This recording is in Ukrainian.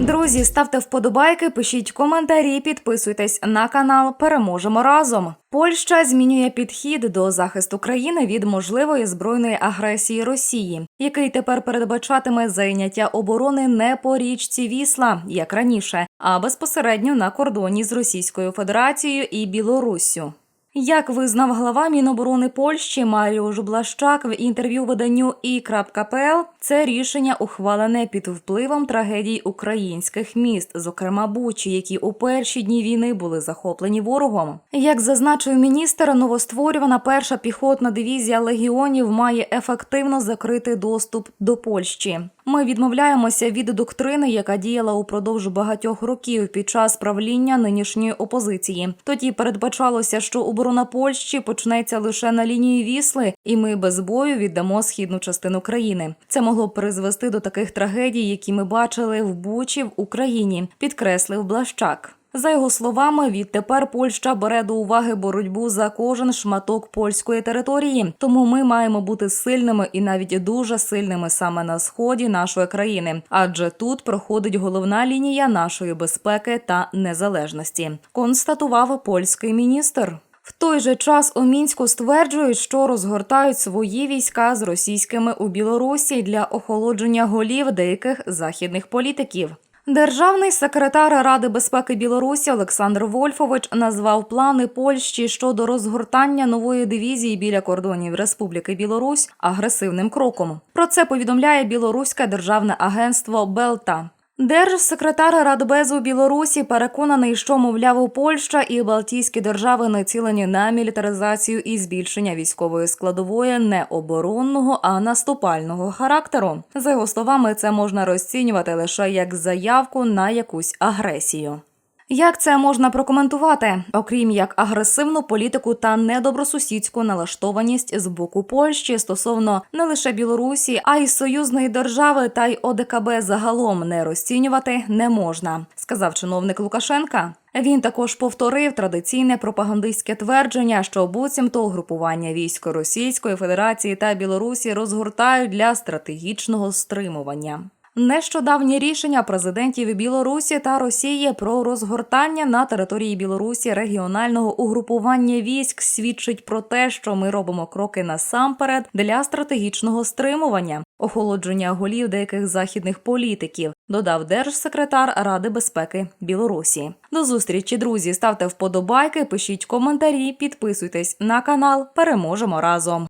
Друзі, ставте вподобайки, пишіть коментарі, підписуйтесь на канал. Переможемо разом. Польща змінює підхід до захисту країни від можливої збройної агресії Росії, який тепер передбачатиме зайняття оборони не по річці Вісла, як раніше, а безпосередньо на кордоні з Російською Федерацією і Білоруссю. Як визнав глава Міноборони Польщі Маріуш Блащак в інтерв'ю виданню «І.ПЛ», це рішення ухвалене під впливом трагедій українських міст, зокрема Бучі, які у перші дні війни були захоплені ворогом. Як зазначив міністр, новостворювана перша піхотна дивізія легіонів має ефективно закрити доступ до Польщі. Ми відмовляємося від доктрини, яка діяла упродовж багатьох років під час правління нинішньої опозиції. Тоді передбачалося, що оборона Польщі почнеться лише на лінії Вісли, і ми без бою віддамо східну частину країни. Це могло призвести до таких трагедій, які ми бачили в Бучі в Україні, підкреслив Блащак. За його словами, відтепер Польща бере до уваги боротьбу за кожен шматок польської території. Тому ми маємо бути сильними і навіть дуже сильними саме на сході нашої країни, адже тут проходить головна лінія нашої безпеки та незалежності, констатував польський міністр. В той же час у мінську стверджують, що розгортають свої війська з російськими у Білорусі для охолодження голів деяких західних політиків. Державний секретар Ради безпеки Білорусі Олександр Вольфович назвав плани Польщі щодо розгортання нової дивізії біля кордонів Республіки Білорусь агресивним кроком. Про це повідомляє білоруське державне агентство Белта. Держсекретар Радбезу Білорусі переконаний, що мовляв Польща і Балтійські держави націлені на мілітаризацію і збільшення військової складової не оборонного, а наступального характеру. За його словами, це можна розцінювати лише як заявку на якусь агресію. Як це можна прокоментувати, окрім як агресивну політику та недобросусідську налаштованість з боку Польщі стосовно не лише Білорусі, а й союзної держави та й ОДКБ загалом не розцінювати не можна, сказав чиновник Лукашенка. Він також повторив традиційне пропагандистське твердження, що буцімто угрупування військ Російської Федерації та Білорусі розгортають для стратегічного стримування. Нещодавні рішення президентів Білорусі та Росії про розгортання на території Білорусі регіонального угрупування військ свідчить про те, що ми робимо кроки насамперед для стратегічного стримування, охолодження голів деяких західних політиків, додав держсекретар Ради безпеки Білорусі. До зустрічі, друзі. Ставте вподобайки, пишіть коментарі, підписуйтесь на канал. Переможемо разом.